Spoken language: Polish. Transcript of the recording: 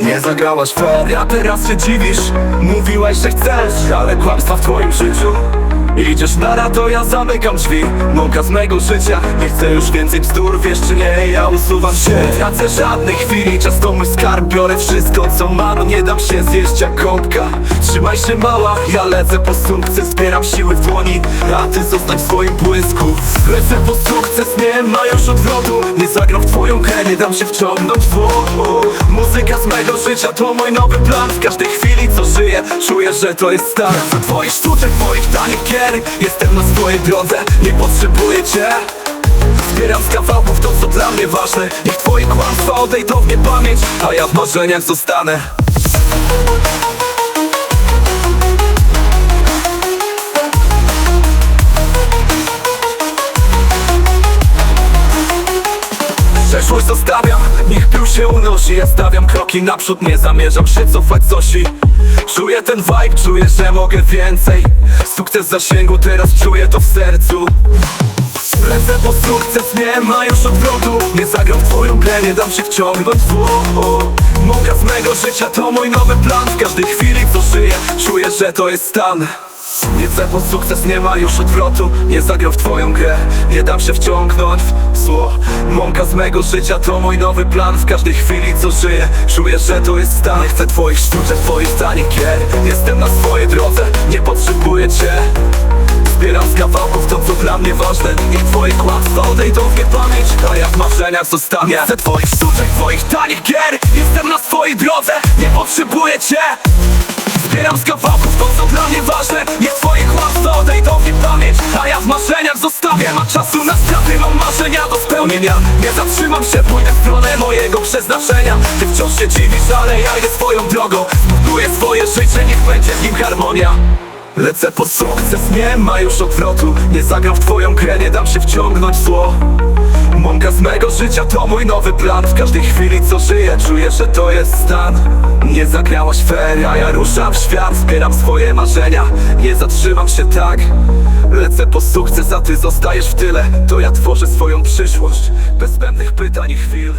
Nie zagrałaś fair, a teraz się dziwisz. Mówiłeś, że chcesz, ale kłamstwa w twoim życiu. Idziesz na rato, ja zamykam drzwi. Mąka z mego życia Nie chcę już więcej bzdur, wiesz czy nie? Ja usuwam się, nie tracę żadnej chwili Czas to mój skarb, biorę wszystko co mam. Nie dam się zjeść jak gąbka Trzymaj się mała, ja lecę po sukces. Zbieram siły w dłoni, a ty zostań w swoim błysku. Lecę po sukces, nie ma już odwrotu. Nie zagram w twoją grę, nie dam się wciągnąć w z mego życia to mój nowy plan. W każdej chwili co żyję, czuję, że to jest stan Za twoich sztuczek, moich tanich gier. Jestem na swojej drodze, nie potrzebuję cię. Zbieram z kawałków to co dla mnie ważne. Niech twoje kłamstwa odejdą w niepamięć A ja w marzeniach zostanę pył się unosi Ja stawiam kroki naprzód, nie zamierzam się cofać z osi. Czuję ten vibe, czuję, że mogę więcej. Sukces zasięgu, teraz czuję to w sercu. Lecę po sukces, nie ma już odwrotu. Nie zagram w twoją grę, nie dam się wciągnąć w Mąka z mego życia to mój nowy plan. W każdej chwili co żyję, czuję, że to jest stan Lecę po sukces, nie ma już odwrotu. Nie zagram w twoją grę, nie dam się wciągnąć w zło. Mąka z mego życia to mój nowy plan. W każdej chwili co żyję, czuję, że to jest stan. Nie chcę twoich sztuczek, twoich tanich gier. Jestem na swojej drodze, nie potrzebuję cię. Zbieram z kawałków to co dla mnie ważne. Niech twoje kłamstwa odejdą w niepamięć A ja w marzeniach zostanę Chcę twoich sztuczek, twoich tanich gier. Jestem na swojej drodze, nie potrzebuję cię Zbieram z kawałków to co dla mnie ważne. Niech twoje kłamstwa odejdą w niepamięć A ja w marzeniach zostawię. Nie ma czasu na straty, mam marzenia do spełnienia. Nie zatrzymam się, pójdę w stronę mojego przeznaczenia. Ty wciąż się dziwisz, ale ja idę swoją drogą. Zbuduję swoje życie, niech będzie w nim harmonia. Lecę po sukces, nie ma już odwrotu. Nie zagram w twoją grę, nie dam się wciągnąć zło. Mąka z mego życia to mój nowy plan. W każdej chwili co żyję, czuję, że to jest stan Nie zagrałaś fair, a ja ruszam w świat Zbieram swoje marzenia, nie zatrzymam się tak Lecę po sukces, a ty zostajesz w tyle. To ja tworzę swoją przyszłość Bez zbędnych pytań i chwil